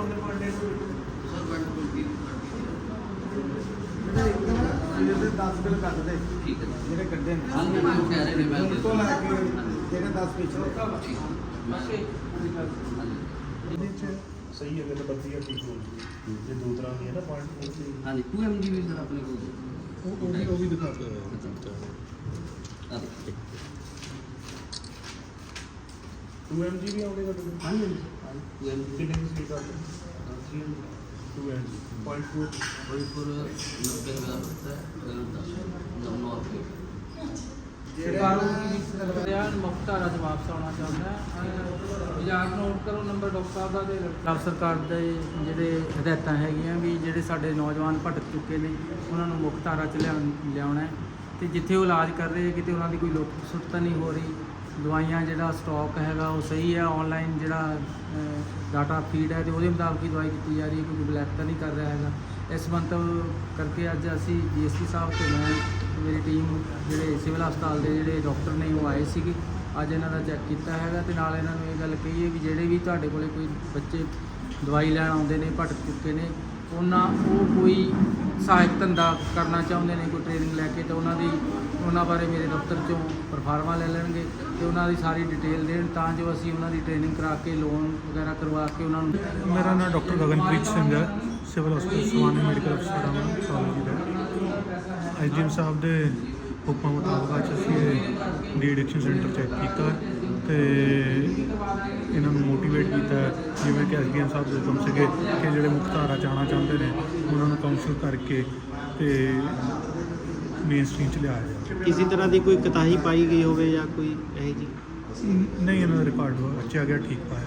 ਆਉਂਦੇ ਪੜਨੇ ਨੂੰ sir bed ਕੋਲ ਕੀ ਇਹਦੇ 10 ਬਿੱਲ ਕੱਟ ਦੇ ਠੀਕ ਹੈ ਜਿਹੜੇ ਕੱਢੇ ਨੇ ਹਾਂ ਮੈਂ ਕਹਿ ਰਹੇ ਨੇ ਮੈਂ ਹੁਣ ਤੋਂ ਲੈ ਕੇ ਜਿਹੜੇ 10 ਪਿਛਲੇ ਠੀਕ ਮੈਂ ਇਹਦੇ ਚ ਸਹੀ ਹੈ ਗੱਲ ਬੱਤੀ ਆ ਠੀਕ ਹੋ ਜੂਗੀ ਜੇ ਦੋ ਤਰ੍ਹਾਂ ਦੀ ਹੈ ਨਾ ਪੁਆਇੰਟ ਹਾਂਜੀ 2 mg ਵੀ ਸਰ ਆਪਣੇ ਕੋਲ ਉਹ ਉਹ ਵੀ ਉਹ ਵੀ ਦਿਖਾ ਦਿਓ ਆ ਦੇਖੋ। 2 mg ਵੀ ਆਉਂਦੇ ਤੁਹਾਡੇ ਕੋਲ ਹਾਂਜੀ 2 mg ਕਿੰਨੇ ਦੀ ਸਪੀਡ ਆਉਂਦੇ 2 mg ਪੁਆਇੰਟ 2 कोई पर नब्बे का होता है दस नौ रुपये ਸਰਕਾਰ ਨੂੰ ਰਿਆ ਮੁਖਤਾਰਾ ਚ ਵਾਪਸ ਆਉਣਾ ਚਾਹੁੰਦਾ ਹੈ ਯਾਦ ਨੋਟ ਕਰੋ ਨੰਬਰ ਡਾਕਟਰ ਸਾਹਿਬ ਦਾ ਤੇ ਪੰਜਾਬ ਸਰਕਾਰ ਦੇ ਜਿਹੜੇ ਹਦਾਇਤਾਂ ਹੈਗੀਆਂ ਵੀ ਜਿਹੜੇ ਸਾਡੇ ਨੌਜਵਾਨ ਭਟਕ ਚੁੱਕੇ ਨੇ ਉਹਨਾਂ ਨੂੰ ਮੁਖਤਾਰਾ ਚ ਲਿਆਉਣ- ਲਿਆਉਣਾ ਹੈ ਤੇ ਜਿੱਥੇ ਉਹ ਇਲਾਜ ਕਰ ਰਹੇ ਕਿਤੇ ਉਹਨਾਂ ਦੀ ਕੋਈ ਲੁੱਟ ਸੁੱਟ ਤਾਂ ਨਹੀਂ ਹੋ ਰਹੀ ਦਵਾਈਆਂ ਜਿਹੜਾ ਸਟਾਕ ਹੈਗਾ ਉਹ ਸਹੀ ਹੈ ਆਨਲਾਈਨ ਜਿਹੜਾ ਡਾਟਾ ਫੀਡ ਹੈ ਤੇ ਉਹਦੇ ਮੁਤਾਬਕ ਹੀ ਦਵਾਈ ਕੀਤੀ ਜਾ ਰਹੀ ਹੈ ਕੋਈ ਬਲੈਕ ਤਾਂ ਨਹੀਂ ਕਰ ਰਿਹਾ ਹੈਗਾ। ਇਸ ਮੰਤਵ ਕਰਕੇ ਅੱਜ ਅਸੀਂ ਡੀਐਸਪੀ ਸਾਹਿਬ ਤੇ ਮੈਂ, ਮੇਰੀ ਟੀਮ ਜਿਹੜੇ ਸਿਵਲ ਹਸਪਤਾਲ ਦੇ ਜਿਹੜੇ ਡਾਕਟਰ ਨੇ ਉਹ ਆਏ ਸੀਗੇ। ਅੱਜ ਇਹਨਾਂ ਦਾ ਚੈੱਕ ਕੀਤਾ ਹੈਗਾ ਤੇ ਨਾਲ ਇਹਨਾਂ ਨੂੰ ਇਹ ਗੱਲ ਕਹੀ ਹੈ ਵੀ ਜਿਹੜੇ ਵੀ ਤੁਹਾਡੇ ਕੋਲੇ ਕੋਈ ਬੱਚੇ ਦਵਾਈ ਲੈਣ ਆਉਂਦੇ ਨੇ, ਭਟਕ ਚੁੱਕੇ ਨੇ ਉਹਨਾਂ ਉਹ ਕੋਈ ਸਹਾਇਕ ਧੰਦਾ ਕਰਨਾ ਚਾਹੁੰਦੇ ਨੇ, ਕੋਈ ਟ੍ਰੇਨਿੰਗ ਲੈ ਕੇ, ਤਾਂ ਉਹਨਾਂ ਦੀ, ਉਹਨਾਂ ਬਾਰੇ ਮੇਰੇ ਦਫ਼ਤਰ ਚੋਂ ਪਰਫਾਰਮਾ ਲੈ ਲੈਣਗੇ ਤੇ ਉਹਨਾਂ ਦੀ ਸਾਰੀ ਡਿਟੇਲ ਦੇਣ ਤਾਂ ਜੋ ਅਸੀਂ ਉਹਨਾਂ ਦੀ ਟ੍ਰੇਨਿੰਗ ਕਰਾ ਕੇ ਲੋਨ ਵਗੈਰਾ ਕਰਵਾ ਕੇ ਉਹਨਾਂ ਨੂੰ ਮੇਰਾ ਨਾਮ ਡਾਕਟਰ ਗਗਨਪ੍ਰੀਤ ਸਿੰਘ ਹੈ, ਸਿਵਲ ਹਸਪਤਾਲ ਸਵਾਨੀ ਮੈਡੀਕਲ ਅਫਸਰ ਹਾਂ ਕਾਲਜ ਦਾ। ਐਸਡੀਐਮ ਸਾਹਿਬ ਦੇ ਹੁਕਮਾਂ ਮੁਤਾਬਕ ਅੱਜ ਅਸੀਂ ਡੀ ਐਡਿਕਸ਼ਨ ਸੈਂਟਰ ਚੈੱਕ ਕੀਤਾ ਤੇ ਇਹਨਾਂ ਨੂੰ ਮੋਟੀਵੇਟ ਕੀਤਾ ਜਿਵੇਂ ਕਿ ਐਸਡੀਐਮ ਸਾਹਿਬ ਦੇ ਹੁਕਮ ਸੀਗੇ ਕਿ ਜਿਹੜੇ ਮੁਖਤਾਰਾ ਜਾਣਾ ਚਾਹੁੰਦੇ ਨੇ ਉਹਨਾਂ ਨੂੰ ਕਾਉਂਸਲ ਕਰਕੇ ਤੇ ਮੇਨ ਸਟ੍ਰੀਮ ਚ ਲਿਆਇਆ ਜਾਵੇ। ਕਿਸੇ ਤਰ੍ਹਾਂ ਦੀ ਕੋਈ ਕਤਾਹੀ ਪਾਈ ਗਈ ਹੋਵੇ ਜਾਂ ਕੋਈ ਇਹੋ ਜੀ ਨਹੀਂ ਇਹਨਾਂ ਦਾ ਰਿਕਾਰਡ ਅੱਛਾ ਗਿਆ ਠੀਕ ਪਾਇਆ।